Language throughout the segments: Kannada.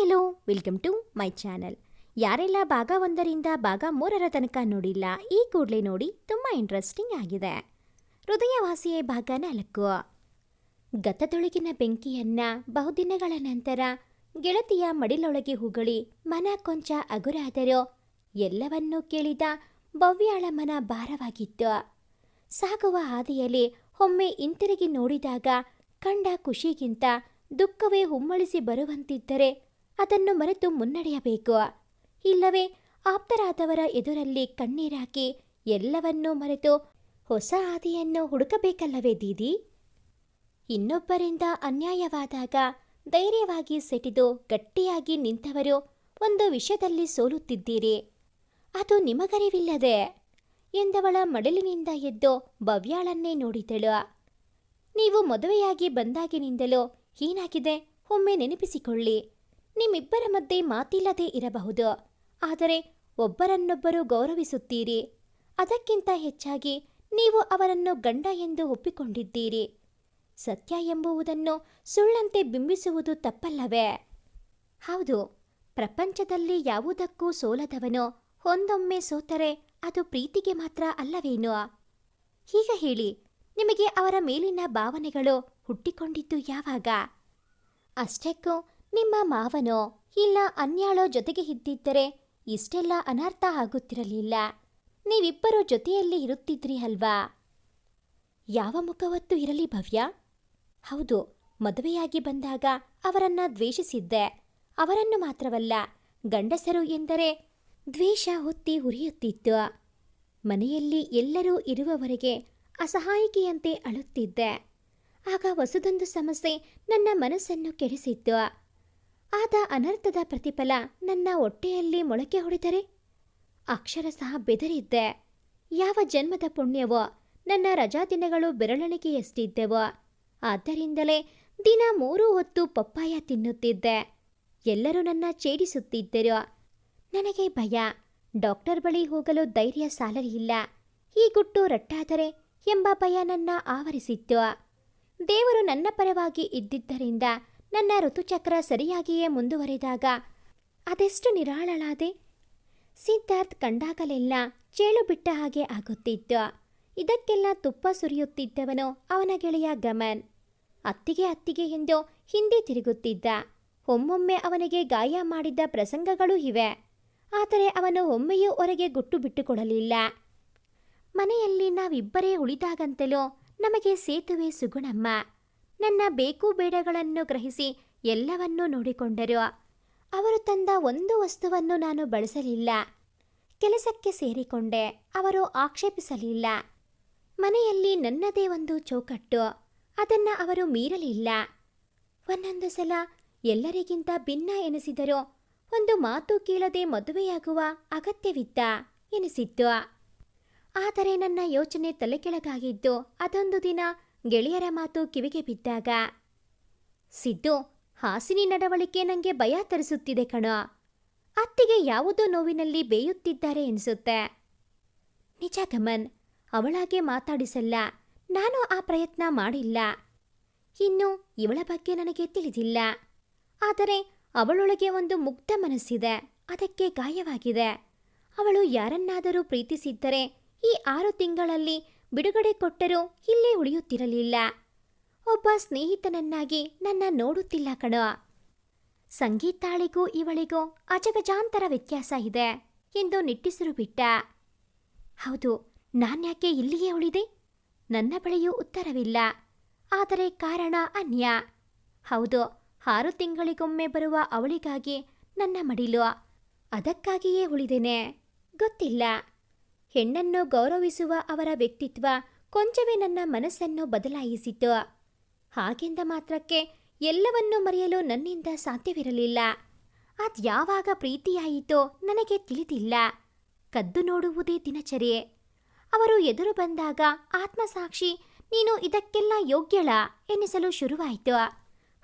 Hello, welcome to my channel. ಯಾರೆಲ್ಲ ಭಾಗ ಒಂದರಿಂದ ಭಾಗ ಮೂರರ ತನಕ ನೋಡಿಲ್ಲ, ಈ ಕೂಡಲೇ ನೋಡಿ ತುಂಬ ಇಂಟ್ರೆಸ್ಟಿಂಗ್ ಆಗಿದೆ. ಹೃದಯವಾಸಿಯೇ ಭಾಗ ನಾಲ್ಕು. ಗತದೊಳಗಿನ ಬೆಂಕಿಯನ್ನ ಬಹುದಿನಗಳ ನಂತರ ಗೆಳತಿಯ ಮಡಿಲೊಳಗೆ ಹುಗಳಿ ಮನ ಕೊಂಚ ಅಗುರಾದರೂ ಎಲ್ಲವನ್ನೂ ಕೇಳಿದ ಭವ್ಯಾಳ ಮನ ಭಾರವಾಗಿತ್ತು. ಸಾಗುವ ಹಾದಿಯಲ್ಲಿ ಒಮ್ಮೆ ಹಿಂತಿರುಗಿ ನೋಡಿದಾಗ ಕಂಡ ಖುಷಿಗಿಂತ ದುಃಖವೇ ಹುಮ್ಮಳಿಸಿ ಬರುವಂತಿದ್ದರೆ ಅದನ್ನು ಮರೆತು ಮುನ್ನಡೆಯಬೇಕು. ಇಲ್ಲವೇ, ಆಪ್ತರಾದವರ ಎದುರಲ್ಲಿ ಕಣ್ಣೀರಾಕಿ ಎಲ್ಲವನ್ನೂ ಮರೆತು ಹೊಸ ಹಾದಿಯನ್ನು ಹುಡುಕಬೇಕಲ್ಲವೇ ದೀದಿ? ಇನ್ನೊಬ್ಬರಿಂದ ಅನ್ಯಾಯವಾದಾಗ ಧೈರ್ಯವಾಗಿ ಸೆಟಿದು ಗಟ್ಟಿಯಾಗಿ ನಿಂತವರು ಒಂದು ವಿಷಯದಲ್ಲಿ ಸೋಲುತ್ತಿದ್ದೀರಿ. ಅದು ನಿಮಗರಿವಿಲ್ಲದೆ, ಎಂದವಳ ಮಡಲಿನಿಂದ ಎದ್ದು ಭವ್ಯಾಳನ್ನೇ ನೋಡಿದಳು ನೀವು ಮದುವೆಯಾಗಿ ಬಂದಾಗಿನಿಂದಲೂ ಏನಾಗಿದೆ ಒಮ್ಮೆ ನೆನಪಿಸಿಕೊಳ್ಳಿ. ನಿಮ್ಮಿಬ್ಬರ ಮಧ್ಯೆ ಮಾತಿಲ್ಲದೆ ಇರಬಹುದು. ಆದರೆ ಒಬ್ಬರನ್ನೊಬ್ಬರು ಗೌರವಿಸುತ್ತೀರಿ. ಅದಕ್ಕಿಂತ ಹೆಚ್ಚಾಗಿ ನೀವು ಅವರನ್ನು ಗಂಡ ಎಂದು ಒಪ್ಪಿಕೊಂಡಿದ್ದೀರಿ. ಸತ್ಯ ಎಂಬುವುದನ್ನು ಸುಳ್ಳಂತೆ ಬಿಂಬಿಸುವುದು ತಪ್ಪಲ್ಲವೇ? ಹೌದು, ಪ್ರಪಂಚದಲ್ಲಿ ಯಾವುದಕ್ಕೂ ಸೋಲದವನು ಒಂದೊಮ್ಮೆ ಸೋತರೆ ಅದು ಪ್ರೀತಿಗೆ ಮಾತ್ರ ಅಲ್ಲವೇನೋ? ಈಗ ಹೇಳಿ, ನಿಮಗೆ ಅವರ ಮೇಲಿನ ಭಾವನೆಗಳು ಹುಟ್ಟಿಕೊಂಡಿದ್ದು ಯಾವಾಗ? ಅಷ್ಟಕ್ಕೂ ನಿಮ್ಮ ಮಾವನೋ ಇಲ್ಲ ಅನ್ಯಾಳೋ ಜೊತೆಗೆ ಇದ್ದಿದ್ದರೆ ಇಷ್ಟೆಲ್ಲ ಅನರ್ಥ ಆಗುತ್ತಿರಲಿಲ್ಲ. ನೀವಿಬ್ಬರೂ ಜೊತೆಯಲ್ಲಿ ಇರುತ್ತಿದ್ರಿ ಅಲ್ವಾ? ಯಾವ ಮುಖವತ್ತು ಇರಲಿ ಭವ್ಯ? ಹೌದು, ಮದುವೆಯಾಗಿ ಬಂದಾಗ ಅವರನ್ನ ದ್ವೇಷಿಸಿದ್ದೆ. ಅವರನ್ನು ಮಾತ್ರವಲ್ಲ, ಗಂಡಸರು ಎಂದರೆ ದ್ವೇಷ ಹೊತ್ತಿ ಉರಿಯುತ್ತಿತ್ತು. ಮನೆಯಲ್ಲಿ ಎಲ್ಲರೂ ಇರುವವರೆಗೆ ಅಸಹಾಯಕಿಯಂತೆ ಅಳುತ್ತಿದ್ದೆ. ಆಗ ಹೊಸದೊಂದು ಸಮಸ್ಯೆ ನನ್ನ ಮನಸ್ಸನ್ನು ಕೆಡಿಸಿತ್ತು. ಆದ ಅನರ್ಥದ ಪ್ರತಿಫಲ ನನ್ನ ಹೊಟ್ಟೆಯಲ್ಲಿ ಮೊಳಕೆ ಹೊಡೆದರೆ? ಅಕ್ಷರ ಸಹ ಬೆದರಿದ್ದೆ. ಯಾವ ಜನ್ಮದ ಪುಣ್ಯವೋ, ನನ್ನ ರಜಾ ದಿನಗಳು ಬೆರಳೆಣಿಕೆಯಷ್ಟಿದ್ದೆವೋ, ಆದ್ದರಿಂದಲೇ ದಿನ ಮೂರು ಹೊತ್ತು ಪಪ್ಪಾಯ ತಿನ್ನುತ್ತಿದ್ದೆ. ಎಲ್ಲರೂ ನನ್ನ ಛೇಡಿಸುತ್ತಿದ್ದರು. ನನಗೆ ಭಯ. ಡಾಕ್ಟರ್ ಬಳಿ ಹೋಗಲು ಧೈರ್ಯ ಸಾಲರಿಯಿಲ್ಲ ಈ ಗುಟ್ಟು ರಟ್ಟಾದರೆ ಎಂಬ ಭಯ ನನ್ನ ಆವರಿಸಿತ್ತು. ದೇವರು ನನ್ನ ಪರವಾಗಿ ಇದ್ದಿದ್ದರಿಂದ ನನ್ನ ಋತುಚಕ್ರ ಸರಿಯಾಗಿಯೇ ಮುಂದುವರೆದಾಗ ಅದೆಷ್ಟು ನಿರಾಳಳಾದೆ. ಸಿದ್ಧಾರ್ಥ್ ಕಂಡಾಗಲೆಲ್ಲ ಚೇಳು ಬಿಟ್ಟ ಹಾಗೆ ಆಗುತ್ತಿದ್ದ. ಇದಕ್ಕೆಲ್ಲ ತುಪ್ಪ ಸುರಿಯುತ್ತಿದ್ದವನು ಅವನ ಗೆಳೆಯ ಗಮನ್. ಅತ್ತಿಗೆ ಅತ್ತಿಗೆ ಎಂದು ಹಿಂದೆ ತಿರುಗುತ್ತಿದ್ದ. ಒಮ್ಮೊಮ್ಮೆ ಅವನಿಗೆ ಗಾಯ ಮಾಡಿದ್ದ ಪ್ರಸಂಗಗಳೂ ಇವೆ. ಆದರೆ ಅವನು ಒಮ್ಮೆಯೂ ಹೊರಗೆ ಗುಟ್ಟು ಬಿಟ್ಟುಕೊಡಲಿಲ್ಲ. ಮನೆಯಲ್ಲಿ ನಾವಿಬ್ಬರೇ ಉಳಿದಾಗಂತಲೂ ನಮಗೆ ಸೇತುವೆ ಸುಗುಣಮ್ಮ. ನನ್ನ ಬೇಕು ಬೇಡಗಳನ್ನು ಗ್ರಹಿಸಿ ಎಲ್ಲವನ್ನೂ ನೋಡಿಕೊಂಡರು. ಅವರು ತಂದ ಒಂದು ವಸ್ತುವನ್ನು ನಾನು ಬಳಸಲಿಲ್ಲ. ಕೆಲಸಕ್ಕೆ ಸೇರಿಕೊಂಡೆ. ಅವರು ಆಕ್ಷೇಪಿಸಲಿಲ್ಲ. ಮನೆಯಲ್ಲಿ ನನ್ನದೇ ಒಂದು ಚೌಕಟ್ಟು. ಅದನ್ನು ಅವರು ಮೀರಲಿಲ್ಲ. ಒಂದೊಂದು ಸಲ ಎಲ್ಲರಿಗಿಂತ ಭಿನ್ನ ಎನಿಸಿದರು. ಒಂದು ಮಾತು ಕೇಳದೆ ಮದುವೆಯಾಗುವ ಅಗತ್ಯವಿದ್ದ ಎನಿಸಿದ್ದು ಆದರೆ ನನ್ನ ಯೋಚನೆ ತಲೆಕೆಳಗಾಗಿದ್ದು ಅದೊಂದು ದಿನ ಗೆಳೆಯರ ಮಾತು ಕಿವಿಗೆ ಬಿದ್ದಾಗ, ಸಿದ್ದು, ಹಾಸಿನಿ ನಡವಳಿಕೆ ನನಗೆ ಭಯ ತರಿಸುತ್ತಿದೆ ಕಣೋ. ಅತ್ತಿಗೆ ಯಾವುದೋ ನೋವಿನಲ್ಲಿ ಬೇಯುತ್ತಿದ್ದಾರೆ ಎನಿಸುತ್ತೆ. ನಿಜ ಗಮನ್ ಅವಳಾಗೆ ಮಾತಾಡಿಸಲ್ಲ. ನಾನು ಆ ಪ್ರಯತ್ನ ಮಾಡಿಲ್ಲ. ಇನ್ನು ಇವಳ ಬಗ್ಗೆ ನನಗೆ ತಿಳಿದಿಲ್ಲ. ಆದರೆ ಅವಳೊಳಗೆ ಒಂದು ಮುಗ್ಧ ಮನಸ್ಸಿದೆ. ಅದಕ್ಕೆ ಗಾಯವಾಗಿದೆ. ಅವಳು ಯಾರನ್ನಾದರೂ ಪ್ರೀತಿಸಿದ್ದರೆ ಈ ಆರು ತಿಂಗಳಲ್ಲಿ ಬಿಡುಗಡೆ ಕೊಟ್ಟರೂ ಇಲ್ಲೇ ಉಳಿಯುತ್ತಿರಲಿಲ್ಲ. ಒಬ್ಬ ಸ್ನೇಹಿತನನ್ನಾಗಿ ನನ್ನ ನೋಡುತ್ತಿಲ್ಲ ಕಣೋ. ಸಂಗೀತಾಳಿಗೂ ಇವಳಿಗೂ ಅಜಗಜಾಂತರ ವ್ಯತ್ಯಾಸ ಇದೆ ಎಂದು ನಿಟ್ಟಿಸಿರು ಬಿಟ್ಟ. ಹೌದು, ನಾನ್ಯಾಕೆ ಇಲ್ಲಿಯೇ ಉಳಿದೆ? ನನ್ನ ಬಳಿಯೂ ಉತ್ತರವಿಲ್ಲ. ಆದರೆ ಕಾರಣ ಅನ್ಯ. ಹೌದು, ಆರು ತಿಂಗಳಿಗೊಮ್ಮೆ ಬರುವ ಅವಳಿಗಾಗಿ ನನ್ನ ಮಡಿಲು ಅದಕ್ಕಾಗಿಯೇ ಉಳಿದೇನೆ. ಗೊತ್ತಿಲ್ಲ. ಹೆಣ್ಣನ್ನು ಗೌರವಿಸುವ ಅವರ ವ್ಯಕ್ತಿತ್ವ ಕೊಂಚವೇ ನನ್ನ ಮನಸ್ಸನ್ನು ಬದಲಾಯಿಸಿತು. ಹಾಗೆಂದ ಮಾತ್ರಕ್ಕೆ ಎಲ್ಲವನ್ನೂ ಮರೆಯಲು ನನ್ನಿಂದ ಸಾಧ್ಯವಿರಲಿಲ್ಲ. ಅದ್ಯಾವಾಗ ಪ್ರೀತಿಯಾಯಿತೋ ನನಗೆ ತಿಳಿದಿಲ್ಲ. ಕದ್ದು ನೋಡುವುದೇ ದಿನಚರಿಯೆ. ಅವರು ಎದುರು ಬಂದಾಗ ಆತ್ಮಸಾಕ್ಷಿ, ನೀನು ಇದಕ್ಕೆಲ್ಲ ಯೋಗ್ಯಳ ಎನ್ನಿಸಲು ಶುರುವಾಯಿತು.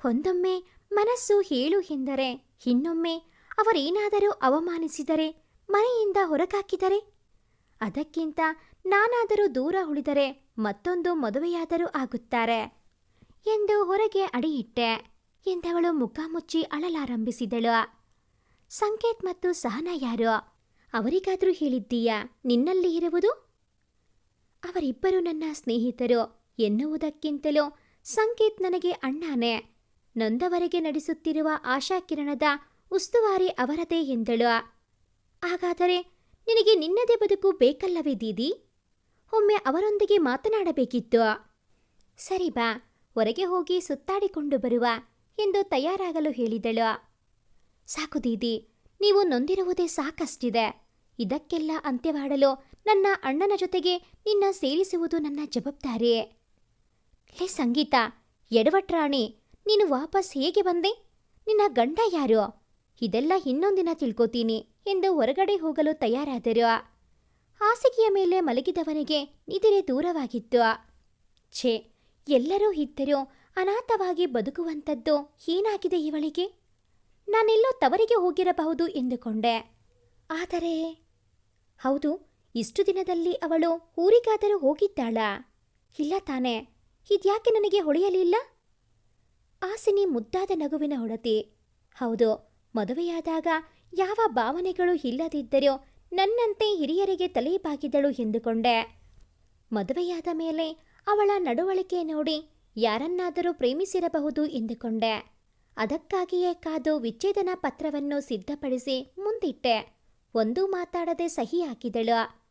ಒಂದೊಮ್ಮೆ ಮನಸ್ಸು ಹೇಳು ಎಂದರೆ, ಇನ್ನೊಮ್ಮೆ ಅವರೇನಾದರೂ ಅವಮಾನಿಸಿದರೆ, ಮನೆಯಿಂದ ಹೊರಗಾಕಿದರೆ ಅದಕ್ಕಿಂತ ನಾನಾದರೂ ದೂರ ಉಳಿದರೆ ಮತ್ತೊಂದು ಮದುವೆಯಾದರೂ ಆಗುತ್ತಾರೆ ಎಂದು ಹೊರಗೆ ಅಡಿಯಿಟ್ಟೆ. ಎಂದವಳು ಮುಖ ಮುಚ್ಚಿ ಅಳಲಾರಂಭಿಸಿದಳು. ಸಂಕೇತ್ ಮತ್ತು ಸಹನ ಯಾರು? ಅವರಿಗಾದರೂ ಹೇಳಿದ್ದೀಯಾ? ನಿನ್ನಲ್ಲಿ ಇರುವುದು? ಅವರಿಬ್ಬರು ನನ್ನ ಸ್ನೇಹಿತರು ಎನ್ನುವುದಕ್ಕಿಂತಲೂ ಸಂಕೇತ್ ನನಗೆ ಅಣ್ಣಾನೆ. ನೊಂದವರೆಗೆ ನಡೆಸುತ್ತಿರುವ ಆಶಾಕಿರಣದ ಉಸ್ತುವಾರಿ ಅವರದೇ ಎಂದಳು. ಹಾಗಾದರೆ ನಿನಗೆ ನಿನ್ನದೇ ಬದುಕು ಬೇಕಲ್ಲವೇ ದೀದಿ? ಒಮ್ಮೆ ಅವರೊಂದಿಗೆ ಮಾತನಾಡಬೇಕಿತ್ತು. ಸರಿ ಬಾ, ಹೊರಗೆ ಹೋಗಿ ಸುತ್ತಾಡಿಕೊಂಡು ಬರುವ ಎಂದು ತಯಾರಾಗಲು ಹೇಳಿದಳು. ಸಾಕು ದೀದಿ, ನೀವು ನೊಂದಿರುವುದೇ ಸಾಕಷ್ಟಿದೆ. ಇದಕ್ಕೆಲ್ಲ ಅಂತ್ಯವಾಡಲು ನನ್ನ ಅಣ್ಣನ ಜೊತೆಗೆ ನಿನ್ನ ಸೇರಿಸುವುದು ನನ್ನ ಜವಾಬ್ದಾರಿ. ಲೇ ಸಂಗೀತ, ಎಡವಟ್ರಾಣಿ, ನೀನು ವಾಪಸ್ ಹೇಗೆ ಬಂದೆ? ನಿನ್ನ ಗಂಡ ಯಾರು? ಇದೆಲ್ಲ ಇನ್ನೊಂದಿನ ತಿಳ್ಕೊತೀನಿ. ಎಂದು ಹೊರಗಡೆ ಹೋಗಲು ತಯಾರಾದರು. ಹಾಸಿಗೆಯ ಮೇಲೆ ಮಲಗಿದವನಿಗೆ ನಿದ್ರೆ ದೂರವಾಗಿತ್ತು. ಛೇ, ಎಲ್ಲರೂ ಇದ್ದರೂ ಅನಾಥವಾಗಿ ಬದುಕುವಂಥದ್ದು ಏನಾಗಿದೆ ಇವಳಿಗೆ? ನಾನೆಲ್ಲೋ ತವರಿಗೆ ಹೋಗಿರಬಹುದು ಎಂದುಕೊಂಡೆ. ಆದರೆ, ಹೌದು, ಇಷ್ಟು ದಿನದಲ್ಲಿ ಅವಳು ಊರಿಗಾದರೂ ಹೋಗಿದ್ದಾಳ. ಇಲ್ಲ ತಾನೆ, ಇದ್ಯಾಕೆ ನನಗೆ ಹೊಳೆಯಲಿಲ್ಲ? ಆಸಿನಿ ಮುದ್ದಾದ ನಗುವಿನ ಹೊಡತಿ. ಹೌದು, ಮದುವೆಯಾದಾಗ ಯಾವ ಭಾವನೆಗಳು ಇಲ್ಲದಿದ್ದರೋ ನನ್ನಂತೆ ಹಿರಿಯರಿಗೆ ತಲೆ ಬಾಗಿದಳು ಎಂದುಕೊಂಡೆ. ಮದುವೆಯಾದ ಮೇಲೆ ಅವಳ ನಡವಳಿಕೆ ನೋಡಿ ಯಾರನ್ನಾದರೂ ಪ್ರೇಮಿಸಿರಬಹುದು ಎಂದುಕೊಂಡೆ. ಅದಕ್ಕಾಗಿಯೇ ಕಾದು ವಿಚ್ಛೇದನ ಪತ್ರವನ್ನು ಸಿದ್ಧಪಡಿಸಿ ಮುಂದಿಟ್ಟೆ. ಒಂದೂ ಮಾತಾಡದೆ ಸಹಿ ಹಾಕಿದಳು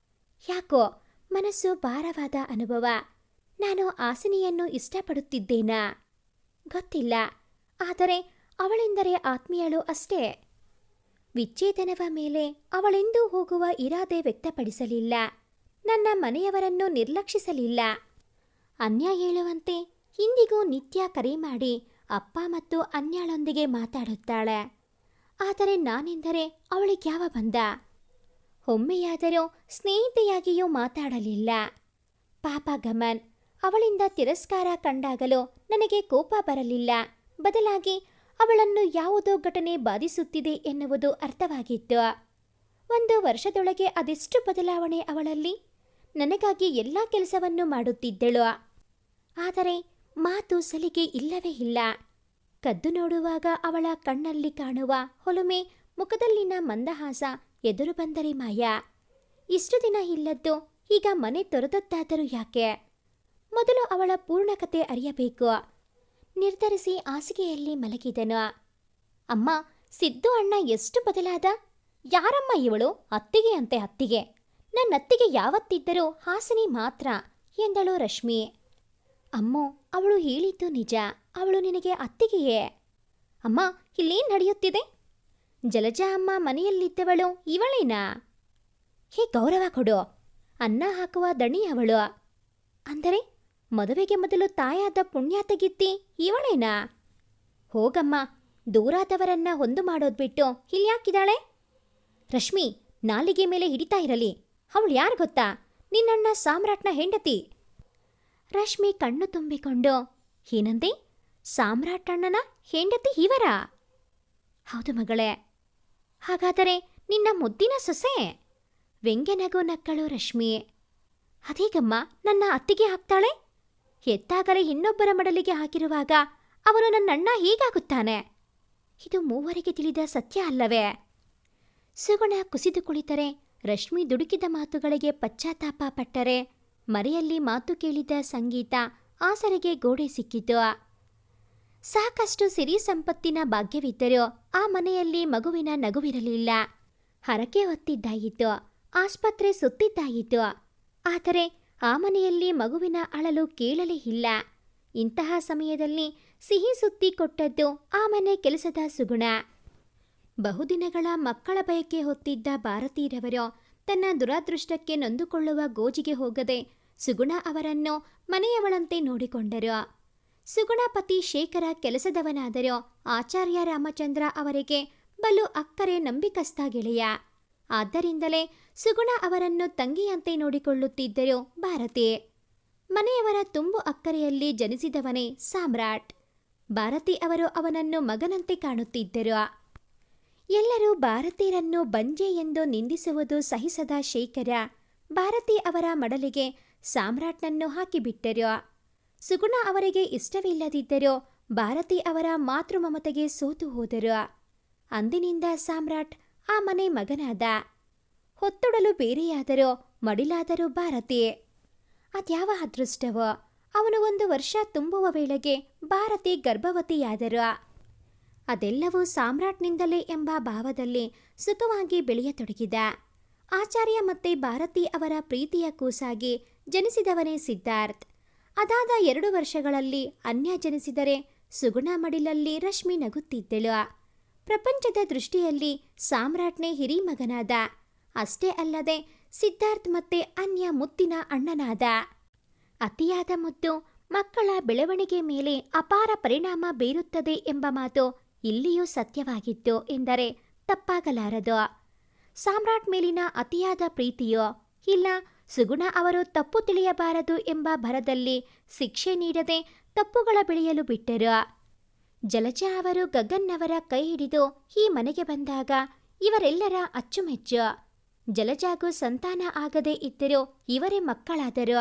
ಯಾಕೋ ಮನಸ್ಸು ಭಾರವಾದ ಅನುಭವ. ನಾನು ಆಸನಿಯನ್ನು ಇಷ್ಟಪಡುತ್ತಿದ್ದೇನಾ? ಗೊತ್ತಿಲ್ಲ. ಆದರೆ ಅವಳೆಂದರೆ ಆತ್ಮೀಯಳು ಅಷ್ಟೇ. ವಿಚ್ಛೇದನವ ಮೇಲೆ ಅವಳೆಂದೂ ಹೋಗುವ ಇರಾದೆ ವ್ಯಕ್ತಪಡಿಸಲಿಲ್ಲ. ನನ್ನ ಮನೆಯವರನ್ನು ನಿರ್ಲಕ್ಷಿಸಲಿಲ್ಲ. ಅನ್ಯ ಹೇಳುವಂತೆ ಇಂದಿಗೂ ನಿತ್ಯ ಕರೆ ಮಾಡಿ ಅಪ್ಪ ಮತ್ತು ಅನ್ಯಾಳೊಂದಿಗೆ ಮಾತಾಡುತ್ತಾಳೆ. ಆದರೆ ನಾನೆಂದರೆ ಅವಳಿಗ್ಯಾವ ಬಂದ? ಒಮ್ಮೆಯಾದರೂ ಸ್ನೇಹಿತೆಯಾಗಿಯೂ ಮಾತಾಡಲಿಲ್ಲ. ಪಾಪ ಗಮನ್, ಅವಳಿಂದ ತಿರಸ್ಕಾರ ಕಂಡಾಗಲೂ ನನಗೆ ಕೋಪ ಬರಲಿಲ್ಲ. ಬದಲಾಗಿ ಅವಳನ್ನು ಯಾವುದೋ ಘಟನೆ ಬಾಧಿಸುತ್ತಿದೆ ಎನ್ನುವುದು ಅರ್ಥವಾಗಿತ್ತು. ಒಂದು ವರ್ಷದೊಳಗೆ ಅದೆಷ್ಟು ಬದಲಾವಣೆ ಅವಳಲ್ಲಿ? ನನಗಾಗಿ ಎಲ್ಲ ಕೆಲಸವನ್ನು ಮಾಡುತ್ತಿದ್ದಳು. ಆದರೆ ಮಾತು ಸಲಿಗೆ ಇಲ್ಲವೇ ಇಲ್ಲ. ಕದ್ದು ನೋಡುವಾಗ ಅವಳ ಕಣ್ಣಲ್ಲಿ ಕಾಣುವ ಹೊಲುಮೆ, ಮುಖದಲ್ಲಿನ ಮಂದಹಾಸ ಎದುರು ಬಂದರೆ ಮಾಯ. ಇಷ್ಟು ದಿನ ಇಲ್ಲದ್ದು ಈಗ ಮನೆ ತೊರೆದದ್ದಾದರೂ ಯಾಕೆ? ಮೊದಲು ಅವಳ ಪೂರ್ಣಕತೆ ಅರಿಯಬೇಕು. ನಿರ್ಧರಿಸಿ ಹಾಸಿಗೆಯಲ್ಲಿ ಮಲಗಿದನು. ಅಮ್ಮ, ಸಿದ್ದು ಅಣ್ಣ ಎಷ್ಟು ಬದಲಾದ? ಯಾರಮ್ಮ ಇವಳು? ಅತ್ತಿಗೆ ಅಂತೆ ಅತ್ತಿಗೆ. ನನ್ನ ಅತ್ತಿಗೆ ಯಾವತ್ತಿದ್ದರೂ ಹಾಸಿನಿ ಮಾತ್ರ ಎಂದಳು ರಶ್ಮಿ. ಅಮ್ಮೋ, ಅವಳು ಹೇಳಿದ್ದು ನಿಜ. ಅವಳು ನಿನಗೆ ಅತ್ತಿಗೆಯೇ? ಅಮ್ಮ, ಇಲ್ಲೇನು ನಡೆಯುತ್ತಿದೆ? ಜಲಜಾ ಅಮ್ಮ ಮನೆಯಲ್ಲಿದ್ದವಳು ಇವಳೇನಾ? ಹೇ ಗೌರವ ಕೊಡು. ಅನ್ನ ಹಾಕುವ ದಣಿ ಅವಳು. ಅಂದರೆ ಮದುವೆಗೆ ಮೊದಲು ತಾಯಾದ ಪುಣ್ಯಾತಗಿತ್ತಿ ಇವಳೇನಾ? ಹೋಗಮ್ಮ, ದೂರಾದವರನ್ನ ಹೊಂದು ಮಾಡೋದ್ ಬಿಟ್ಟು ಇಲ್ಯಾಕಿದಾಳೆ? ರಶ್ಮಿ, ನಾಲಿಗೆ ಮೇಲೆ ಹಿಡಿತಾ ಇರಲಿ. ಅವಳು ಯಾರು ಗೊತ್ತಾ? ನಿನ್ನಣ್ಣ ಸಾಮ್ರಾಟ್ನ ಹೆಂಡತಿ. ರಶ್ಮಿ ಕಣ್ಣು ತುಂಬಿಕೊಂಡು, ಏನಂದೆ? ಸಾಮ್ರಾಟಣ್ಣನ ಹೆಂಡತಿ ಇವರ? ಹೌದು ಮಗಳೇ. ಹಾಗಾದರೆ ನಿನ್ನ ಮುದ್ದಿನ ಸೊಸೆ? ವ್ಯಂಗ್ಯನಗು ನಕ್ಕಳು ರಶ್ಮಿ. ಅದೇಗಮ್ಮ, ನನ್ನ ಅತ್ತಿಗೆ ಹಾಕ್ತಾಳೆ ಎತ್ತಾಗಲೇ ಇನ್ನೊಬ್ಬರ ಮಡಲಿಗೆ ಹಾಕಿರುವಾಗ ಅವನು ನನ್ನಣ್ಣ ಹೀಗಾಗುತ್ತಾನೆ. ಇದು ಮೂವರಿಗೆ ತಿಳಿದ ಸತ್ಯ ಅಲ್ಲವೇ? ಸುಗುಣ ಕುಸಿದು ಕುಳಿತರೆ ರಶ್ಮಿ ದುಡುಕಿದ ಮಾತುಗಳಿಗೆ ಪಶ್ಚಾತ್ತಾಪ ಪಟ್ಟರೆ ಮರೆಯಲ್ಲಿ ಮಾತು ಕೇಳಿದ ಸಂಗೀತ ಆಸರೆಗೆ ಗೋಡೆ ಸಿಕ್ಕಿತು. ಸಾಕಷ್ಟು ಸಿರಿ ಸಂಪತ್ತಿನ ಭಾಗ್ಯವಿದ್ದರೂ ಆ ಮನೆಯಲ್ಲಿ ಮಗುವಿನ ನಗುವಿರಲಿಲ್ಲ. ಹರಕೆ ಹೊತ್ತಿದ್ದಾಯಿತು, ಆಸ್ಪತ್ರೆ ಸುತ್ತಿದ್ದಾಯಿತು. ಆದರೆ ಆ ಮನೆಯಲ್ಲಿ ಮಗುವಿನ ಅಳಲು ಕೇಳಲೇ ಇಲ್ಲ. ಇಂತಹ ಸಮಯದಲ್ಲಿ ಸಿಹಿ ಸುತ್ತಿ ಕೊಟ್ಟದ್ದು ಆ ಮನೆ ಕೆಲಸದ ಸುಗುಣ. ಬಹುದಿನಗಳ ಮಕ್ಕಳ ಬಯಕೆ ಹೊತ್ತಿದ್ದ ಭಾರತೀರವರು ತನ್ನ ದುರಾದೃಷ್ಟಕ್ಕೆ ನೊಂದುಕೊಳ್ಳುವ ಗೋಜಿಗೆ ಹೋಗದೆ ಸುಗುಣ ಅವರನ್ನು ಮನೆಯವಳಂತೆ ನೋಡಿಕೊಂಡರು. ಸುಗುಣ ಪತಿ ಶೇಖರ ಕೆಲಸದವನಾದರೂ ಆಚಾರ್ಯ ರಾಮಚಂದ್ರ ಅವರಿಗೆ ಬಲು ಅಕ್ಕರೆ ನಂಬಿಕಸ್ತ ಗೆಳೆಯ. ಆದ್ದರಿಂದಲೇ ಸುಗುಣ ಅವರನ್ನು ತಂಗಿಯಂತೆ ನೋಡಿಕೊಳ್ಳುತ್ತಿದ್ದರು ಭಾರತೀ. ಮನೆಯವರ ತುಂಬು ಅಕ್ಕರೆಯಲ್ಲಿ ಜನಿಸಿದವನೇ ಸಾಮ್ರಾಟ್. ಭಾರತಿ ಅವರು ಅವನನ್ನು ಮಗನಂತೆ ಕಾಣುತ್ತಿದ್ದರು. ಎಲ್ಲರೂ ಭಾರತೀಯರನ್ನು ಬಂಜೆ ಎಂದು ನಿಂದಿಸುವುದು ಸಹಿಸದ ಶೇಖರ. ಭಾರತಿ ಅವರ ಮಡಲಿಗೆ ಸಾಮ್ರಾಟ್ನನ್ನು ಹಾಕಿಬಿಟ್ಟರು. ಸುಗುಣ ಅವರಿಗೆ ಇಷ್ಟವಿಲ್ಲದಿದ್ದರೂ ಭಾರತಿ ಅವರ ಮಾತೃ ಮಮತೆಗೆ ಸೋತು ಹೋದರು. ಅಂದಿನಿಂದ ಸಾಮ್ರಾಟ್ ಆ ಮನೆ ಮಗನಾದ. ಹೊತ್ತೊಡಲು ಬೇರೆಯಾದರೂ ಮಡಿಲಾದರೂ ಭಾರತಿ ಅದ್ಯಾವ ಅದೃಷ್ಟವೋ? ಅವನು ಒಂದು ವರ್ಷ ತುಂಬುವ ವೇಳೆಗೆ ಭಾರತಿ ಗರ್ಭವತಿಯಾದರು. ಅದೆಲ್ಲವೂ ಸಾಮ್ರಾಟ್ನಿಂದಲೇ ಎಂಬ ಭಾವದಲ್ಲಿ ಸುಖವಾಗಿ ಬೆಳೆಯತೊಡಗಿದ. ಆಚಾರ್ಯ ಮತ್ತೆ ಭಾರತಿ ಅವರ ಪ್ರೀತಿಯ ಕೂಸಾಗಿ ಜನಿಸಿದವನೇ ಸಿದ್ಧಾರ್ಥ್. ಅದಾದ ಎರಡು ವರ್ಷಗಳಲ್ಲಿ ಅನ್ಯ ಜನಿಸಿದರೆ ಸುಗುಣ ಮಡಿಲಲ್ಲಿ ರಶ್ಮಿ ನಗುತ್ತಿದ್ದಳು. ಪ್ರಪಂಚದ ದೃಷ್ಟಿಯಲ್ಲಿ ಸಾಮ್ರಾಟ್ನೇ ಹಿರಿಮಗನಾದ. ಅಷ್ಟೇ ಅಲ್ಲದೆ ಸಿದ್ಧಾರ್ಥ್ ಮತ್ತೆ ಅನ್ಯ ಮುತ್ತಿನ ಅಣ್ಣನಾದ. ಅತಿಯಾದ ಮುದ್ದು ಮಕ್ಕಳ ಬೆಳವಣಿಗೆ ಮೇಲೆ ಅಪಾರ ಪರಿಣಾಮ ಬೀರುತ್ತದೆ ಎಂಬ ಮಾತು ಇಲ್ಲಿಯೂ ಸತ್ಯವಾಗಿತ್ತು ಎಂದರೆ ತಪ್ಪಾಗಲಾರದು. ಸಾಮ್ರಾಟ್ ಮೇಲಿನ ಅತಿಯಾದ ಪ್ರೀತಿಯೋ, ಇಲ್ಲ ಸುಗುಣ ಅವರು ತಪ್ಪು ತಿಳಿಯಬಾರದು ಎಂಬ ಭರದಲ್ಲಿ ಶಿಕ್ಷೆ ನೀಡದೆ ತಪ್ಪುಗಳ ಬೆಳೆಯಲು ಬಿಟ್ಟರು. ಜಲಜ ಅವರು ಗಗನ್ನವರ ಕೈ ಹಿಡಿದು ಈ ಮನೆಗೆ ಬಂದಾಗ ಇವರೆಲ್ಲರ ಅಚ್ಚುಮೆಚ್ಚು. ಜಲಜಾಗೂ ಸಂತಾನ ಆಗದೆ ಇದ್ದರೂ ಇವರೇ ಮಕ್ಕಳಾದರು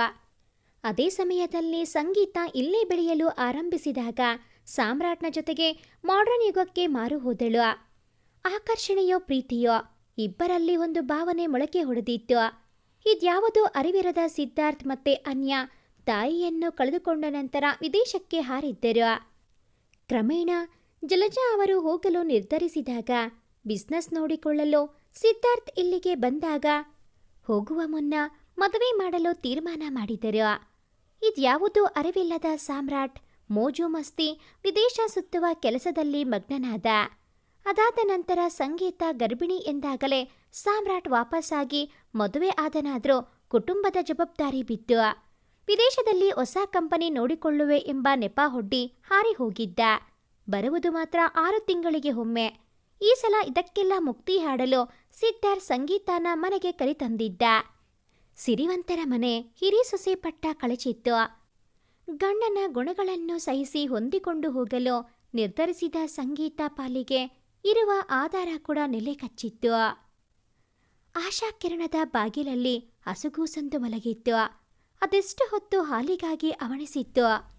ಅದೇ ಸಮಯದಲ್ಲಿ ಸಂಗೀತ ಇಲ್ಲೇ ಬೆಳೆಯಲು ಆರಂಭಿಸಿದಾಗ ಸಾಮ್ರಾಟ್ನ ಜೊತೆಗೆ ಮಾಡರ್ನ್ ಯುಗಕ್ಕೆ ಮಾರು ಹೋದಳು. ಆಕರ್ಷಣೆಯೋ ಪ್ರೀತಿಯೋ ಇಬ್ಬರಲ್ಲಿ ಒಂದು ಭಾವನೆ ಮೊಳಕೆ ಹೊಡೆದಿತ್ತು. ಇದ್ಯಾವುದೋ ಅರಿವಿರದ ಸಿದ್ಧಾರ್ಥ್ ಮತ್ತೆ ಅನ್ಯ ತಾಯಿಯನ್ನು ಕಳೆದುಕೊಂಡ ನಂತರ ವಿದೇಶಕ್ಕೆ ಹಾರಿದ್ದರು. ಕ್ರಮೇಣ ಜಲಜಾ ಅವರು ಹೋಗಲು ನಿರ್ಧರಿಸಿದಾಗ ಬಿಸ್ನೆಸ್ ನೋಡಿಕೊಳ್ಳಲು ಸಿದ್ಧಾರ್ಥ್ ಇಲ್ಲಿಗೆ ಬಂದಾಗ ಹೋಗುವ ಮುನ್ನ ಮದುವೆ ಮಾಡಲು ತೀರ್ಮಾನ ಮಾಡಿದರು. ಇದ್ಯಾವುದೂ ಅರಿವಿಲ್ಲದ ಸಾಮ್ರಾಟ್, ಮೋಜು ಮಸ್ತಿ, ವಿದೇಶ ಸುತ್ತುವ ಕೆಲಸದಲ್ಲಿ ಮಗ್ನನಾದ. ಅದಾದ ನಂತರ ಸಂಗೀತ ಗರ್ಭಿಣಿ ಎಂದಾಗಲೇ ಸಾಮ್ರಾಟ್ ವಾಪಸ್ಸಾಗಿ ಮದುವೆ ಆದನಾದರೂ ಕುಟುಂಬದ ಜವಾಬ್ದಾರಿ ಬಿದ್ದು ವಿದೇಶದಲ್ಲಿ ಹೊಸ ಕಂಪನಿ ನೋಡಿಕೊಳ್ಳುವೆ ಎಂಬ ನೆಪ ಹೊಡ್ಡಿ ಹಾರಿ ಹೋಗಿದ್ದ. ಬರುವುದು ಮಾತ್ರ ಆರು ತಿಂಗಳಿಗೆ ಒಮ್ಮೆ. ಈ ಸಲ ಇದಕ್ಕೆಲ್ಲ ಮುಕ್ತಿ ಹಾಡಲು ಸಿದ್ಧಾರ್ಥ್ ಸಂಗೀತಾನ ಮನೆಗೆ ಕರೆತಂದಿದ್ದ. ಸಿರಿವಂತರ ಮನೆ ಹಿರಿ ಸೊಸೆ ಪಟ್ಟ ಕಳಚಿತ್ತು. ಗಂಡನ ಗುಣಗಳನ್ನು ಸಹಿಸಿ ಹೊಂದಿಕೊಂಡು ಹೋಗಲು ನಿರ್ಧರಿಸಿದ ಸಂಗೀತ ಪಾಲಿಗೆ ಇರುವ ಆಧಾರ ಕೂಡ ನೆಲೆ ಕಚ್ಚಿತ್ತು. ಆಶಾಕಿರಣದ ಬಾಗಿಲಲ್ಲಿ ಹಸುಗೂಸಂದು ಮಲಗಿತ್ತು. ಅದೆಷ್ಟು ಹೊತ್ತು ಹಾಲಿಗಾಗಿ ಅವಣಿಸಿತ್ತು.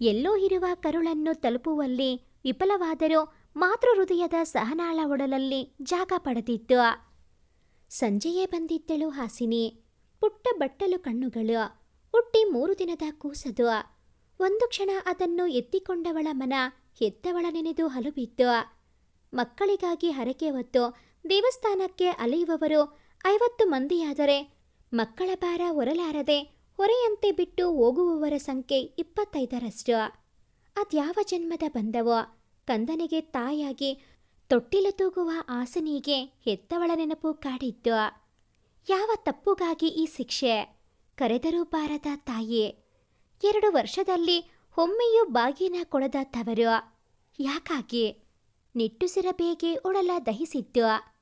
ಎಲ್ಲೋ ಇರುವ ಕರುಳನ್ನು ತಲುಪುವಲ್ಲಿ ವಿಫಲವಾದರೂ ಮಾತೃ ಹೃದಯದ ಸಹನಾಳ ಒಡಲಲ್ಲಿ ಜಾಗ ಪಡೆದಿತ್ತು ಸಂಜೆಯೇ ಬಂದಿದ್ದಳು ಹಾಸಿನಿ. ಪುಟ್ಟ ಬಟ್ಟಲು ಕಣ್ಣುಗಳು, ಹುಟ್ಟಿ ಮೂರು ದಿನದ ಕೂಸದು. ಒಂದು ಕ್ಷಣ ಅದನ್ನು ಎತ್ತಿಕೊಂಡವಳ ಮನ ಹೆತ್ತವಳ ನೆನೆದು ಹಲುಬಿತ್ತು ಮಕ್ಕಳಿಗಾಗಿ ಹರಕೆ ಹೊತ್ತು ದೇವಸ್ಥಾನಕ್ಕೆ ಅಲೆಯುವವರು ಐವತ್ತು ಮಂದಿಯಾದರೆ ಮಕ್ಕಳ ಭಾರ ಹೊರಲಾರದೆ ಹೊರೆಯಂತೆ ಬಿಟ್ಟು ಹೋಗುವವರ ಸಂಖ್ಯೆ ಇಪ್ಪತ್ತೈದರಷ್ಟು. ಅದ್ಯಾವ ಜನ್ಮದ ಬಂದವೋ ಕಂದನಿಗೆ ತಾಯಾಗಿ ತೊಟ್ಟಿಲು ತೂಗುವ ಆಸನಿಗೆ ಹೆತ್ತವಳ ನೆನಪು ಕಾಡಿದ್ದು. ಯಾವ ತಪ್ಪುಗಾಗಿ ಈ ಶಿಕ್ಷೆ? ಕರೆದರೂ ಬಾರದ ತಾಯಿ. ಎರಡು ವರ್ಷದಲ್ಲಿ ಒಮ್ಮೆಯೂ ಬಾಗಿನ ಕೊಡದ ತವರು. ಯಾಕಾಗಿ? ನಿಟ್ಟುಸಿರ ಬೇಗೆ ಉಡಲ ದಹಿಸಿದ್ದು.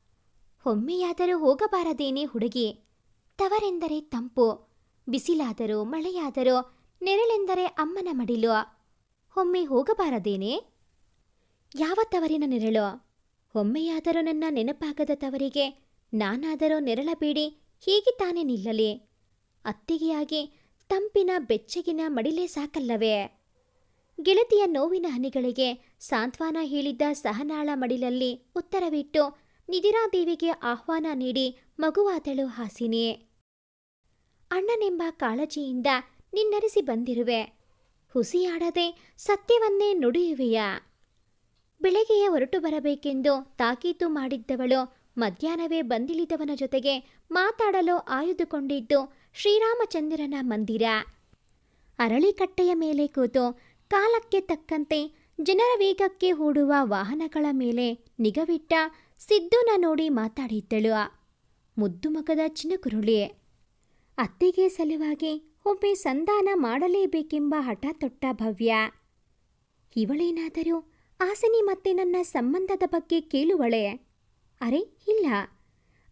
ಒಮ್ಮೆಯಾದರೂ ಹೋಗಬಾರದೇನೆ ಹುಡುಗಿ. ತವರೆಂದರೆ ತಂಪು. ಬಿಸಿಲಾದರೂ ಮಳೆಯಾದರೂ ನೆರಳೆಂದರೆ ಅಮ್ಮನ ಮಡಿಲು. ಒಮ್ಮೆ ಹೋಗಬಾರದೇನೆ? ಯಾವ ತವರಿನ ನೆರಳು? ಒಮ್ಮೆಯಾದರೂ ನನ್ನ ನೆನಪಾಗದ ತವರಿಗೆ ನಾನಾದರೂ ನೆರಳಬೇಡಿ ಹೀಗೆ ತಾನೇ ನಿಲ್ಲಲಿ. ಅತ್ತಿಗೆಯಾಗಿ ತಂಪಿನ ಬೆಚ್ಚಗಿನ ಮಡಿಲೇ ಸಾಕಲ್ಲವೇ? ಗೆಳತಿಯ ನೋವಿನ ಹನಿಗಳಿಗೆ ಸಾಂತ್ವನ ಹೇಳಿದ್ದ ಸಹನಾಳ ಮಡಿಲಲ್ಲಿ ಉತ್ತರವಿಟ್ಟು ನಿಧಿರಾದೇವಿಗೆ ಆಹ್ವಾನ ನೀಡಿ ಮಗುವಾದಳು ಹಾಸಿನಿ. ಅಣ್ಣನೆಂಬ ಕಾಳಜಿಯಿಂದ ನಿನ್ನರಿಸಿ ಬಂದಿರುವೆ. ಹುಸಿಯಾಡದೆ ಸತ್ಯವನ್ನೇ ನುಡಿಯುವೆಯಾ? ಬೆಳಗ್ಗೆಯೇ ಹೊರಟು ಬರಬೇಕೆಂದು ತಾಕೀತು ಮಾಡಿದ್ದವಳು ಮಧ್ಯಾಹ್ನವೇ ಬಂದಿಳಿದವನ ಜೊತೆಗೆ ಮಾತಾಡಲು ಆಯುದುಕೊಂಡಿದ್ದು ಶ್ರೀರಾಮಚಂದ್ರನ ಮಂದಿರ. ಅರಳಿಕಟ್ಟೆಯ ಮೇಲೆ ಕೂತು ಕಾಲಕ್ಕೆ ತಕ್ಕಂತೆ ಜನರ ವೇಗಕ್ಕೆ ಹೂಡುವ ವಾಹನಗಳ ಮೇಲೆ ನಿಗವಿಟ್ಟ ಸಿದ್ದುನ ನೋಡಿ ಮಾತಾಡಿದ್ದಳು. ಮುದ್ದು ಮಗದ ಚಿನಕುರುಳಿ ಅತ್ತಿಗೆ ಸಲುವಾಗಿ ಒಬ್ಬೆ ಸಂಧಾನ ಮಾಡಲೇಬೇಕೆಂಬ ಹಠ ತೊಟ್ಟ ಭವ್ಯ. ಇವಳೇನಾದರೂ ಆಸಿನಿ ಮತ್ತೆ ನನ್ನ ಸಂಬಂಧದ ಬಗ್ಗೆ ಕೇಳುವಳೆ. ಅರೆ, ಇಲ್ಲ.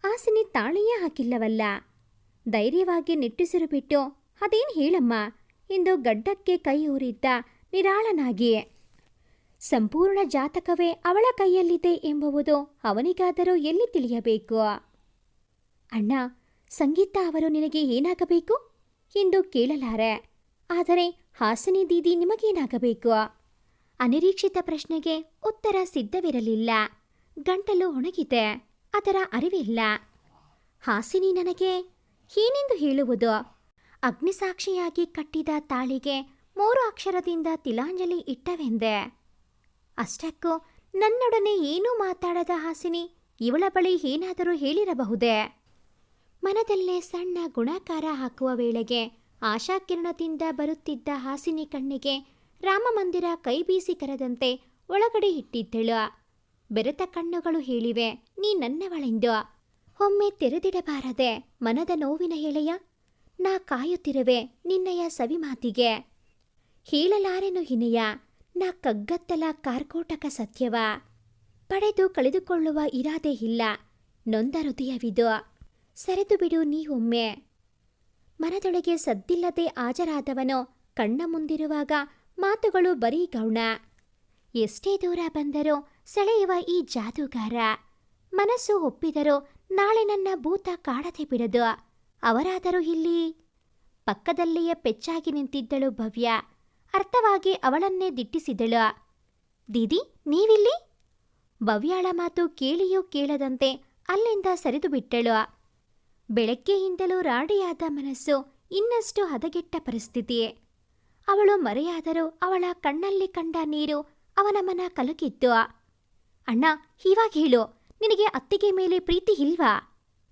ಆಸಿನಿ ತಾಳಿಯೇ ಹಾಕಿಲ್ಲವಲ್ಲ. ಧೈರ್ಯವಾಗಿ ನಿಟ್ಟುಸಿರು ಬಿಟ್ಟು, ಅದೇನು ಹೇಳಮ್ಮ? ಎಂದು ಗಡ್ಡಕ್ಕೆ ಕೈ ಊರಿದ್ದ ನಿರಾಳನಾಗಿ. ಸಂಪೂರ್ಣ ಜಾತಕವೇ ಅವಳ ಕೈಯಲ್ಲಿದೆ ಎಂಬುವುದು ಅವನಿಗಾದರೂ ಎಲ್ಲಿ ತಿಳಿಯಬೇಕು? ಅಣ್ಣ, ಸಂಗೀತ ಅವರು ನಿನಗೆ ಏನಾಗಬೇಕು? ಎಂದು ಕೇಳಲಾರೆ. ಆದರೆ, ಹಾಸನಿ ದೀದಿ ನಿಮಗೇನಾಗಬೇಕು? ಅನಿರೀಕ್ಷಿತ ಪ್ರಶ್ನೆಗೆ ಉತ್ತರ ಸಿದ್ಧವಿರಲಿಲ್ಲ. ಗಂಟಲು ಒಣಗಿದೆ, ಅದರ ಅರಿವಿಲ್ಲ. ಹಾಸಿನಿ ನನಗೆ ಏನೆಂದು ಹೇಳುವುದು? ಅಗ್ನಿಸಾಕ್ಷಿಯಾಗಿ ಕಟ್ಟಿದ ತಾಳಿಗೆ ಮೂರು ಅಕ್ಷರದಿಂದ ತಿಲಾಂಜಲಿ ಇಟ್ಟವೆಂದೆ. ಅಷ್ಟಕ್ಕೂ ನನ್ನೊಡನೆ ಏನೂ ಮಾತಾಡದ ಹಾಸಿನಿ ಇವಳ ಬಳಿ ಏನಾದರೂ ಹೇಳಿರಬಹುದೇ? ಮನದಲ್ಲೇ ಸಣ್ಣ ಗುಣಾಕಾರ ಹಾಕುವ ವೇಳೆಗೆ ಆಶಾಕಿರಣದಿಂದ ಬರುತ್ತಿದ್ದ ಹಾಸಿನಿ ಕಣ್ಣಿಗೆ ರಾಮಮಂದಿರ ಕೈ ಬೀಸಿ ಕರೆದಂತೆ ಒಳಗಡೆ ಇಟ್ಟಿದ್ದಳು. ಬೆರೆತ ಕಣ್ಣುಗಳು ಹೇಳಿವೆ, ನೀ ನನ್ನವಳೆಂದು. ಒಮ್ಮೆ ತೆರೆದಿಡಬಾರದೆ, ಮನದ ನೋವಿನ ಎಳೆಯ. ನಾ ಕಾಯುತ್ತಿರುವೆ ನಿನ್ನಯ ಸವಿಮಾತಿಗೆ. ಹೇಳಲಾರೆನು ಹಿನೆಯ, ನಾ ಕಗ್ಗತ್ತಲ ಕಾರ್ಕೋಟಕ ಸತ್ಯವ. ಪಡೆದು ಕಳೆದುಕೊಳ್ಳುವ ಇರಾದೆ ಇಲ್ಲ, ನೊಂದ ಹೃದಯವಿದು. ಸೆರೆದು ಬಿಡು ನೀ ಒಮ್ಮೆ. ಮನದೊಳಗೆ ಸದ್ದಿಲ್ಲದೆ ಹಾಜರಾದವನು ಕಣ್ಣ ಮುಂದಿರುವಾಗ ಮಾತುಗಳು ಬರೀ ಗೌಣ. ಎಷ್ಟೇ ದೂರ ಬಂದರೂ ಸೆಳೆಯುವ ಈ ಜಾದೂಗಾರ. ಮನಸ್ಸು ಒಪ್ಪಿದರೂ ನಾಳೆ ನನ್ನ ಭೂತ ಕಾಡದೆ ಬಿಡದು. ಅವರಾದರೂ ಇಲ್ಲಿ? ಪಕ್ಕದಲ್ಲಿಯೇ ಪೆಚ್ಚಾಗಿ ನಿಂತಿದ್ದಳು ಭವ್ಯ. ಅರ್ಥವಾಗಿ ಅವಳನ್ನೇ ದಿಟ್ಟಿಸಿದಳು. ದೀದಿ, ನೀವಿಲ್ಲಿ? ಭವ್ಯಾಳ ಮಾತು ಕೇಳಿಯೂ ಕೇಳದಂತೆ ಅಲ್ಲಿಂದ ಸರಿದು ಬಿಟ್ಟಳು. ಬೆಳಗ್ಗೆಯಿಂದಲೂ ರಾಡಿಯಾದ ಮನಸ್ಸು ಇನ್ನಷ್ಟು ಹದಗೆಟ್ಟ ಪರಿಸ್ಥಿತಿ. ಅವಳು ಮರೆಯಾದರೂ ಅವಳ ಕಣ್ಣಲ್ಲಿ ಕಂಡ ನೀರು ಅವನ ಮನ ಕಲಕಿತ್ತು. ಅಣ್ಣ ಇವಾಗ ಹೇಳು. ನಿನಗೆ ಅತ್ತಿಗೆ ಮೇಲೆ ಪ್ರೀತಿ ಇಲ್ವಾ?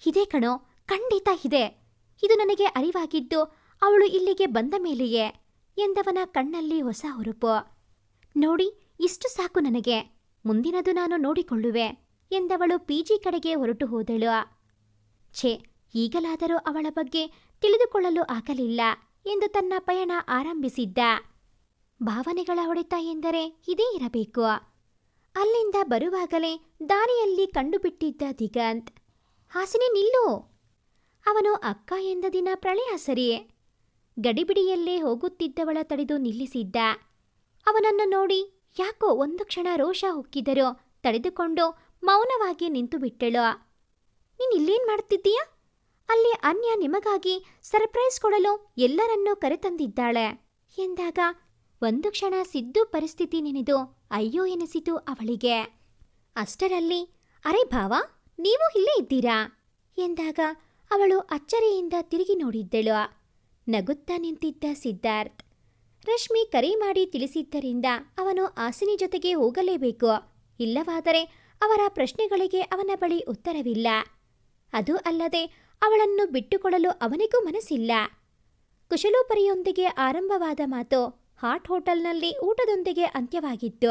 ಇದೆ ಕಣೋ. ಖಂಡಿತ ಇದೆ. ಇದು ನನಗೆ ಅರಿವಾಗಿದ್ದು ಅವಳು ಇಲ್ಲಿಗೆ ಬಂದ ಮೇಲೆಯೇ, ಎಂದವನ ಕಣ್ಣಲ್ಲಿ ಹೊಸ ಹುರುಪು. ನೋಡಿ, ಇಷ್ಟು ಸಾಕು ನನಗೆ. ಮುಂದಿನದು ನಾನು ನೋಡಿಕೊಳ್ಳುವೆ, ಎಂದವಳು ಪಿಜಿ ಕಡೆಗೆ ಹೊರಟು ಹೋದಳು. ಛೇ, ಈಗಲಾದರೂ ಅವಳ ಬಗ್ಗೆ ತಿಳಿದುಕೊಳ್ಳಲು ಆಗಲಿಲ್ಲ. ಎಂದು ತನ್ನ ಪಯಣ ಆರಂಭಿಸಿದ್ದ. ಭಾವನೆಗಳ ಹೊಡೆತ ಎಂದರೆ ಇದೇ ಇರಬೇಕು. ಅಲ್ಲಿಂದ ಬರುವಾಗಲೇ ದಾರಿಯಲ್ಲಿ ಕಂಡುಬಿಟ್ಟಿದ್ದ ದಿಗಂತ್, ಹಾಸಿನಿ ನಿಲ್ಲು. ಅವನು ಅಕ್ಕ ಎಂದ ದಿನ ಪ್ರಳಯ ಸರಿ. ಗಡಿಬಿಡಿಯಲ್ಲೇ ಹೋಗುತ್ತಿದ್ದವಳ ತಡೆದು ನಿಲ್ಲಿಸಿದ್ದ. ಅವನನ್ನು ನೋಡಿ ಯಾಕೋ ಒಂದು ಕ್ಷಣ ರೋಷ ಹೊಕ್ಕಿದರೂ ತಡೆದುಕೊಂಡು ಮೌನವಾಗಿ ನಿಂತು ಬಿಟ್ಟಳು ನೀನು ಇಲ್ಲೇನು ಮಾಡ್ತಿದ್ದೀಯಾ? ಅಲ್ಲಿ ಅನ್ಯ ನಿಮಗಾಗಿ ಸರ್ಪ್ರೈಸ್ ಕೊಡಲು ಎಲ್ಲರನ್ನೂ ಕರೆತಂದಿದ್ದಾಳೆ. ಎಂದಾಗ ಒಂದು ಕ್ಷಣ ಸಿದ್ದು ಪರಿಸ್ಥಿತಿ ನೆನೆದು ಅಯ್ಯೋ ಎನಿಸಿತು ಅವಳಿಗೆ. ಅಷ್ಟರಲ್ಲಿ, ಅರೆ ಭಾವ, ನೀವು ಇಲ್ಲೇ ಇದ್ದೀರಾ? ಎಂದಾಗ ಅವಳು ಅಚ್ಚರಿಯಿಂದ ತಿರುಗಿ ನೋಡಿದ್ದಳು. ನಗುತ್ತಾ ನಿಂತಿದ್ದ ಸಿದ್ಧಾರ್ಥ್. ರಶ್ಮಿ ಕರೆ ಮಾಡಿ ತಿಳಿಸಿದ್ದರಿಂದ ಅವನು ಆಸಿನಿ ಜೊತೆಗೆ ಹೋಗಲೇಬೇಕು. ಇಲ್ಲವಾದರೆ ಅವರ ಪ್ರಶ್ನೆಗಳಿಗೆ ಅವನ ಬಳಿ ಉತ್ತರವಿಲ್ಲ. ಅದು ಅಲ್ಲದೆ ಅವಳನ್ನು ಬಿಟ್ಟುಕೊಡಲು ಅವನಿಗೂ ಮನಸ್ಸಿಲ್ಲ. ಕುಶಲೋಪರಿಯೊಂದಿಗೆ ಆರಂಭವಾದ ಮಾತು ಹಾಟ್ ಹೋಟೆಲ್ನಲ್ಲಿ ಊಟದೊಂದಿಗೆ ಅಂತ್ಯವಾಗಿತ್ತು.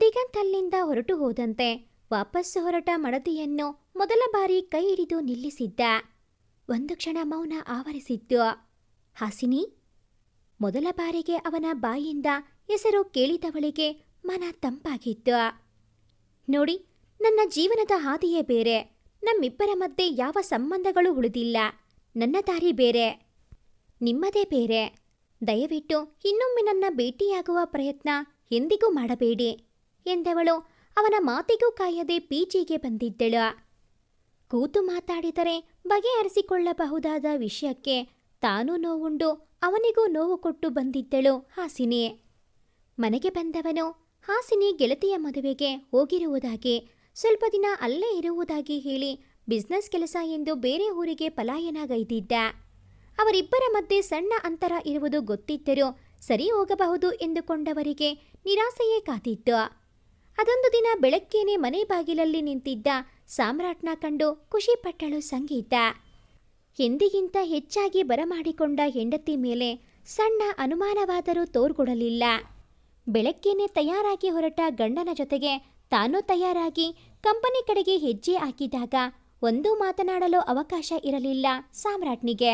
ದಿಗಂತ್ ಅಲ್ಲಿಂದ ಹೊರಟು ಹೋದಂತೆ ವಾಪಸ್ಸು ಹೊರಟ ಮಡದಿಯನ್ನು ಮೊದಲ ಬಾರಿ ಕೈ ಹಿಡಿದು ನಿಲ್ಲಿಸಿದ್ದ. ಒಂದು ಕ್ಷಣ ಮೌನ ಆವರಿಸಿತ್ತು. ಹಾಸಿನಿ, ಮೊದಲ ಬಾರಿಗೆ ಅವನ ಬಾಯಿಯಿಂದ ಹೆಸರು ಕೇಳಿದವಳಿಗೆ ಮನ ತಂಪಾಗಿತ್ತು. ನೋಡಿ, ನನ್ನ ಜೀವನದ ಹಾದಿಯೇ ಬೇರೆ. ನಮ್ಮಿಬ್ಬರ ಮಧ್ಯೆ ಯಾವ ಸಂಬಂಧಗಳು ಉಳಿದಿಲ್ಲ. ನನ್ನ ದಾರಿ ಬೇರೆ, ನಿಮ್ಮದೇ ಬೇರೆ. ದಯವಿಟ್ಟು ಇನ್ನೊಮ್ಮೆ ನನ್ನ ಭೇಟಿಯಾಗುವ ಪ್ರಯತ್ನ ಎಂದಿಗೂ ಮಾಡಬೇಡಿ ಎಂದವಳು ಅವನ ಮಾತಿಗೂ ಕಾಯದೆ ಪಿಜಿಗೆ ಬಂದಿದ್ದಳು. ಕೂತು ಮಾತಾಡಿದರೆ ಬಗೆಹರಿಸಿಕೊಳ್ಳಬಹುದಾದ ವಿಷಯಕ್ಕೆ ತಾನೂ ನೋವುಂಡು ಅವನಿಗೂ ನೋವು ಕೊಟ್ಟು ಬಂದಿದ್ದಳು ಹಾಸಿನಿ. ಮನೆಗೆ ಬಂದವನು ಹಾಸಿನಿ ಗೆಳತಿಯ ಮದುವೆಗೆ ಹೋಗಿರುವುದಾಗಿ ಸ್ವಲ್ಪ ದಿನ ಅಲ್ಲೇ ಇರುವುದಾಗಿ ಹೇಳಿ ಬಿಸ್ನೆಸ್ ಕೆಲಸ ಎಂದು ಬೇರೆ ಊರಿಗೆ ಪಲಾಯನಗೈದಿದ್ದ ಅವರಿಬ್ಬರ ಮಧ್ಯೆ ಸಣ್ಣ ಅಂತರ ಇರುವುದು ಗೊತ್ತಿದ್ದರೂ ಸರಿ ಹೋಗಬಹುದು ಎಂದುಕೊಂಡವರಿಗೆ ನಿರಾಸೆಯೇ ಕಾದಿತ್ತು. ಅದೊಂದು ದಿನ ಬೆಳಗ್ಗೆನೆ ಮನೆ ಬಾಗಿಲಲ್ಲಿ ನಿಂತಿದ್ದ ಸಾಮ್ರಾಟ್ನ ಕಂಡು ಖುಷಿಪಟ್ಟಳು ಸಂಗೀತ. ಎಂದಿಗಿಂತ ಹೆಚ್ಚಾಗಿ ಬರಮಾಡಿಕೊಂಡ ಹೆಂಡತಿ ಮೇಲೆ ಸಣ್ಣ ಅನುಮಾನವಾದರೂ ತೋರ್ಗೊಡಲಿಲ್ಲ. ಬೆಳಗ್ಗೆನೆ ತಯಾರಾಗಿ ಹೊರಟ ಗಂಡನ ಜೊತೆಗೆ ತಾನೂ ತಯಾರಾಗಿ ಕಂಪನಿ ಕಡೆಗೆ ಹೆಜ್ಜೆ ಹಾಕಿದಾಗ ಒಂದೂ ಮಾತನಾಡಲು ಅವಕಾಶ ಇರಲಿಲ್ಲ ಸಾಮ್ರಾಟ್ನಿಗೆ.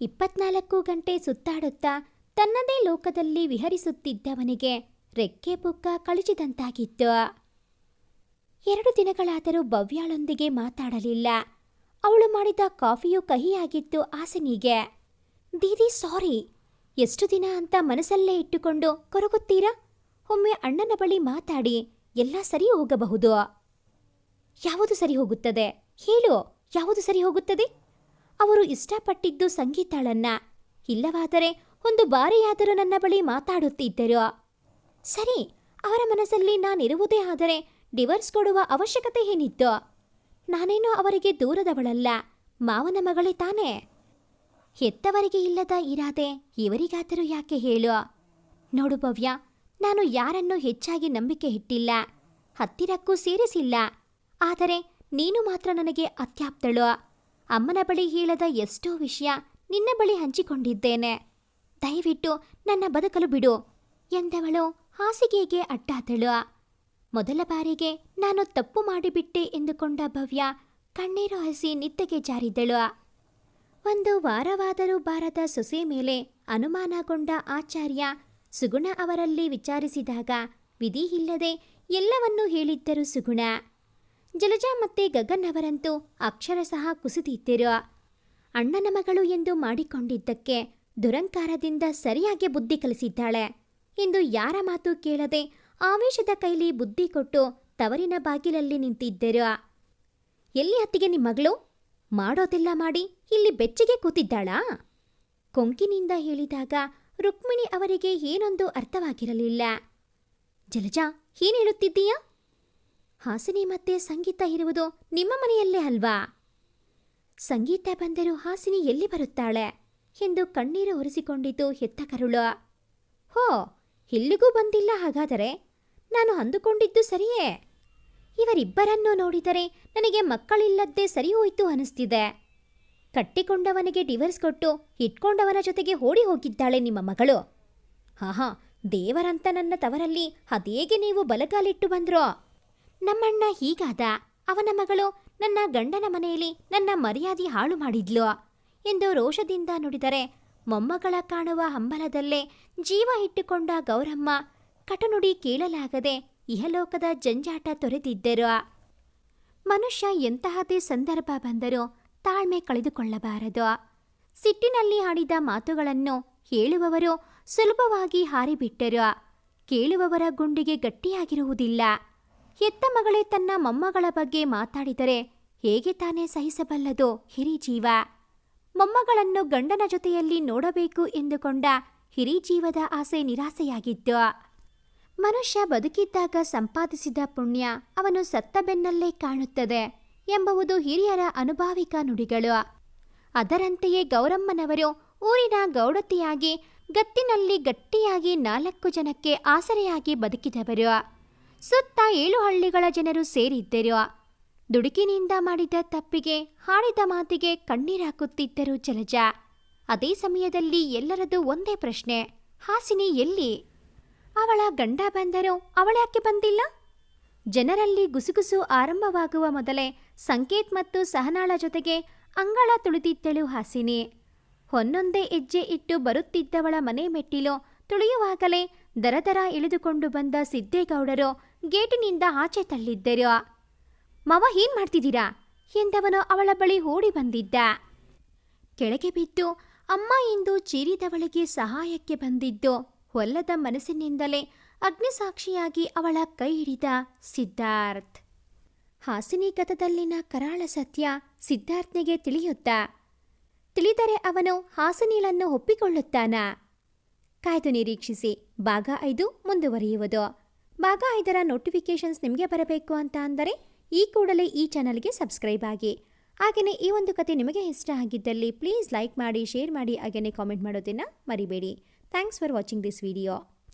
ಇಪ್ಪತ್ನಾಲ್ಕು ಗಂಟೆ ಸುತ್ತಾಡುತ್ತಾ ತನ್ನದೇ ಲೋಕದಲ್ಲಿ ವಿಹರಿಸುತ್ತಿದ್ದವನಿಗೆ ರೆಕ್ಕೆ ಪುಕ್ಕ ಕಳಚಿದಂತಾಗಿತ್ತು ಎರಡು ದಿನಗಳಾದರೂ ಭವ್ಯಾಳೊಂದಿಗೆ ಮಾತಾಡಲಿಲ್ಲ. ಅವಳು ಮಾಡಿದ ಕಾಫಿಯು ಕಹಿಯಾಗಿತ್ತು ಆಸನಿಗೆ ದೀದಿ, ಸಾರಿ, ಎಷ್ಟು ದಿನ ಅಂತ ಮನಸ್ಸಲ್ಲೇ ಇಟ್ಟುಕೊಂಡು ಕೊರಗುತ್ತೀರಾ? ಒಮ್ಮೆ ಅಣ್ಣನ ಬಳಿ ಮಾತಾಡಿ. ಎಲ್ಲ ಸರಿ ಹೋಗಬಹುದು. ಯಾವುದು ಸರಿ ಹೋಗುತ್ತದೆ? ಹೇಳು, ಯಾವುದು ಸರಿ ಹೋಗುತ್ತದೆ? ಅವರು ಇಷ್ಟಪಟ್ಟಿದ್ದು ಸಂಗೀತಾಳನ್ನ. ಇಲ್ಲವಾದರೆ ಒಂದು ಬಾರಿಯಾದರೂ ನನ್ನ ಬಳಿ ಮಾತಾಡುತ್ತಿದ್ದರು. ಸರಿ, ಅವರ ಮನಸ್ಸಲ್ಲಿ ನಾನಿರುವುದೇ ಆದರೆ ಡಿವರ್ಸ್ ಕೊಡುವ ಅವಶ್ಯಕತೆ ಏನಿತ್ತು? ನಾನೇನು ಅವರಿಗೆ ದೂರದವಳಲ್ಲ, ಮಾವನ ಮಗಳೇ ತಾನೇ? ಹೆತ್ತವರಿಗೆ ಇಲ್ಲದ ಇರಾದೆ, ಇವರಿಗಾದರೂ ಯಾಕೆ ಹೇಳು? ನೋಡು ಭವ್ಯ ನಾನು ಯಾರನ್ನೂ ಹೆಚ್ಚಾಗಿ ನಂಬಿಕೆ ಇಟ್ಟಿಲ್ಲ, ಹತ್ತಿರಕ್ಕೂ ಸೇರಿಸಿಲ್ಲ. ಆದರೆ ನೀನು ಮಾತ್ರ ನನಗೆ ಅತ್ಯಾಪ್ತಳು. ಅಮ್ಮನ ಬಳಿ ಹೇಳದ ಎಷ್ಟೋ ವಿಷಯ ನಿನ್ನ ಬಳಿ ಹಂಚಿಕೊಂಡಿದ್ದೇನೆ. ದಯವಿಟ್ಟು ನನ್ನ ಬದುಕಲು ಬಿಡು ಎಂದವಳು ಹಾಸಿಗೆಗೆ ಅಟ್ಟಾದಳು ಮೊದಲ ಬಾರಿಗೆ ನಾನು ತಪ್ಪು ಮಾಡಿಬಿಟ್ಟೆ ಎಂದುಕೊಂಡ ಭವ್ಯ ಕಣ್ಣೀರು ಹಸಿ ನಿತ್ತೆಗೆ ಜಾರಿದಳು. ಒಂದು ವಾರವಾದರೂ ಬಾರದ ಸೊಸೆ ಮೇಲೆ ಅನುಮಾನಗೊಂಡ ಆಚಾರ್ಯ ಸುಗುಣ ಅವರಲ್ಲಿ ವಿಚಾರಿಸಿದಾಗ ವಿಧಿ ಇಲ್ಲದೆ ಎಲ್ಲವನ್ನೂ ಹೇಳಿದ್ದರು ಸುಗುಣ. ಜಲಜಾ ಮತ್ತೆ ಗಗನ್ ಅವರಂತೂ ಅಕ್ಷರ ಸಹ ಕುಸಿದಿದ್ದರು. ಅಣ್ಣನ ಮಗಳು ಎಂದು ಮಾಡಿಕೊಂಡಿದ್ದಕ್ಕೆ ದುರಂಕಾರದಿಂದ ಸರಿಯಾಗಿ ಬುದ್ಧಿ ಕಲಿಸಿದ್ದಾಳೆ. ಎಂದು ಯಾರ ಮಾತು ಕೇಳದೆ ಆವೇಶದ ಕೈಲಿ ಬುದ್ಧಿ ಕೊಟ್ಟು ತವರಿನ ಬಾಗಿಲಲ್ಲಿ ನಿಂತಿದ್ದರು. ಎಲ್ಲಿ ಅತ್ತಿಗೆ ನಿಮ್ಮ ಮಗಳು? ಮಾಡೋದೆಲ್ಲ ಮಾಡಿ ಇಲ್ಲಿ ಬೆಚ್ಚಗೆ ಕೂತಿದ್ದಾಳಾ? ಕೊಂಕಿನಿಂದ ಹೇಳಿದಾಗ ರುಕ್ಮಿಣಿ ಅವರಿಗೆ ಏನೊಂದು ಅರ್ಥವಾಗಿರಲಿಲ್ಲ. ಜಲಜಾ, ಏನ್ ಹೇಳುತ್ತಿದ್ದೀಯಾ? ಹಾಸಿನಿ ಮತ್ತೆ ಸಂಗೀತ ಇರುವುದು ನಿಮ್ಮ ಮನೆಯಲ್ಲೇ ಅಲ್ವಾ? ಸಂಗೀತ ಬಂದರೂ ಹಾಸಿನಿ ಎಲ್ಲಿ ಬರುತ್ತಾಳೆ? ಎಂದು ಕಣ್ಣೀರು ಒರೆಸಿಕೊಂಡಿತು ಹೆತ್ತ ಕರುಳು. ಹೋ ಇಲ್ಲಿಗೂ ಬಂದಿಲ್ಲ ಹಾಗಾದರೆ? ನಾನು ಅಂದುಕೊಂಡಿದ್ದು ಸರಿಯೇ? ಇವರಿಬ್ಬರನ್ನೂ ನೋಡಿದರೆ ನನಗೆ ಮಕ್ಕಳಿಲ್ಲದ್ದೇ ಸರಿ ಹೋಯಿತು ಅನಿಸ್ತಿದೆ. ಕಟ್ಟಿಕೊಂಡವನಿಗೆ ಡಿವರ್ಸ್ ಕೊಟ್ಟು ಇಟ್ಕೊಂಡವನ ಜೊತೆಗೆ ಓಡಿ ಹೋಗಿದ್ದಾಳೆ ನಿಮ್ಮ ಮಗಳು. ಹಾಹಾ ದೇವರಂತ ನನ್ನ ತವರಲ್ಲಿ ಅದೇಗೆ ನೀವು ಬಲಗಾಲಿಟ್ಟು ಬಂದ್ರೋ? ನಮ್ಮಣ್ಣ ಹೀಗಾದ, ಅವನ ಮಗಳು ನನ್ನ ಗಂಡನ ಮನೆಯಲ್ಲಿ ನನ್ನ ಮರ್ಯಾದೆ ಹಾಳು ಮಾಡಿದ್ಲು ಎಂದು ರೋಷದಿಂದ ನುಡಿದರೆ ಮೊಮ್ಮಗಳ ಕಾಣುವ ಹಂಬಲದಲ್ಲೇ ಜೀವ ಇಟ್ಟುಕೊಂಡ ಗೌರಮ್ಮ ಕಟನುಡಿ ಕೇಳಲಾಗದೆ ಇಹಲೋಕದ ಜಂಜಾಟ ತೊರೆದಿದ್ದರು. ಮನುಷ್ಯ ಎಂತಹದೇ ಸಂದರ್ಭ ಬಂದರೂ ತಾಳ್ಮೆ ಕಳೆದುಕೊಳ್ಳಬಾರದು. ಸಿಟ್ಟಿನಲ್ಲಿ ಆಡಿದ ಮಾತುಗಳನ್ನು ಹೇಳುವವರು ಸುಲಭವಾಗಿ ಹಾರಿಬಿಟ್ಟರು. ಕೇಳುವವರ ಗುಂಡಿಗೆ ಗಟ್ಟಿಯಾಗಿರುವುದಿಲ್ಲ. ಹೆತ್ತ ಮಗಳೇ ತನ್ನ ಮೊಮ್ಮಗಳ ಬಗ್ಗೆ ಮಾತಾಡಿದರೆ ಹೇಗೆ ತಾನೇ ಸಹಿಸಬಲ್ಲದು ಹಿರಿಜೀವ ಮೊಮ್ಮಗಳನ್ನು ಗಂಡನ ಜೊತೆಯಲ್ಲಿ ನೋಡಬೇಕು ಎಂದುಕೊಂಡ ಹಿರಿಜೀವದ ಆಸೆ ನಿರಾಸೆಯಾಗಿದ್ದು ಮನುಷ್ಯ ಬದುಕಿದ್ದಾಗ ಸಂಪಾದಿಸಿದ ಪುಣ್ಯ ಅವನು ಸತ್ತ ಬೆನ್ನಲ್ಲೇ ಕಾಣುತ್ತದೆ. ಎಂಬುವುದು ಹಿರಿಯರ ಅನುಭಾವಿಕ ನುಡಿಗಳು. ಅದರಂತೆಯೇ ಗೌರಮ್ಮನವರು ಊರಿನ ಗೌಡತಿಯಾಗಿ, ಗತ್ತಿನಲ್ಲಿ ಗಟ್ಟಿಯಾಗಿ ನಾಲ್ಕು ಜನಕ್ಕೆ ಆಸರೆಯಾಗಿ ಬದುಕಿದವರು. ಸುತ್ತ ಏಳು ಹಳ್ಳಿಗಳ ಜನರು ಸೇರಿದ್ದರು. ದುಡುಕಿನಿಂದ ಮಾಡಿದ ತಪ್ಪಿಗೆ, ಹಾಡಿದ ಮಾತಿಗೆ ಕಣ್ಣೀರಾಕುತ್ತಿದ್ದರು ಜಲಜ. ಅದೇ ಸಮಯದಲ್ಲಿ ಎಲ್ಲರದು ಒಂದೇ ಪ್ರಶ್ನೆ, ಹಾಸಿನಿ ಎಲ್ಲಿ? ಅವಳ ಗಂಡ ಬಂದರೂ ಅವಳ್ಯಾಕೆ ಬಂದಿಲ್ಲ? ಜನರಲ್ಲಿ ಗುಸುಗುಸು ಆರಂಭವಾಗುವ ಮೊದಲೇ ಸಂಕೇತ್ ಮತ್ತು ಸಹನಾಳ ಜೊತೆಗೆ ಅಂಗಳ ತುಳಿದಿದ್ದಳು ಹಾಸಿನಿ. ಹೊನ್ನೊಂದೇ ಹೆಜ್ಜೆ ಇಟ್ಟು ಬರುತ್ತಿದ್ದವಳ ಮನೆ ಮೆಟ್ಟಿಲು ತುಳಿಯುವಾಗಲೇ ದರದರ ಇಳಿದುಕೊಂಡು ಬಂದ ಸಿದ್ದೇಗೌಡರು ಗೇಟಿನಿಂದ ಆಚೆ ತಳ್ಳಿದ್ದರು. ಮವ, ಏನ್ ಮಾಡ್ತಿದ್ದೀರಾ? ಎಂದವನು ಅವಳ ಬಳಿ ಓಡಿ ಬಂದಿದ್ದ. ಕೆಳಗೆ ಬಿದ್ದು ಅಮ್ಮ ಎಂದು ಚೀರಿದವಳಿಗೆ ಸಹಾಯಕ್ಕೆ ಬಂದಿದ್ದು ಹೊಲ್ಲದ ಮನಸ್ಸಿನಿಂದಲೇ ಅಗ್ನಿಸಾಕ್ಷಿಯಾಗಿ ಅವಳ ಕೈ ಹಿಡಿದ ಸಿದ್ಧಾರ್ಥ್. ಹಾಸಿನಿ ಗತದಲ್ಲಿನ ಕರಾಳ ಸತ್ಯ ಸಿದ್ಧಾರ್ಥನಿಗೆ ತಿಳಿಯುತ್ತಾ. ತಿಳಿದರೆ ಅವನು ಹಾಸನೀಳನ್ನು ಒಪ್ಪಿಕೊಳ್ಳುತ್ತಾನಾ. ಕಾಯ್ದು ನಿರೀಕ್ಷಿಸಿ. ಭಾಗ ಐದು ಮುಂದುವರಿಯುವುದು. ಭಾಗ ಐದರ ನೋಟಿಫಿಕೇಷನ್ಸ್ ನಿಮಗೆ ಬರಬೇಕು ಅಂತ ಅಂದರೆ ಈ ಕೂಡಲೇ ಈ ಚಾನಲ್ಗೆ ಸಬ್ಸ್ಕ್ರೈಬ್ ಆಗಿ. ಹಾಗೆಯೇ ಈ ಒಂದು ಕತೆ ನಿಮಗೆ ಇಷ್ಟ ಆಗಿದ್ದಲ್ಲಿ ಪ್ಲೀಸ್ ಲೈಕ್ ಮಾಡಿ, ಶೇರ್ ಮಾಡಿ, ಹಾಗೆಯೇ ಕಾಮೆಂಟ್ ಮಾಡೋದನ್ನು ಮರಿಬೇಡಿ. Thanks for watching this video.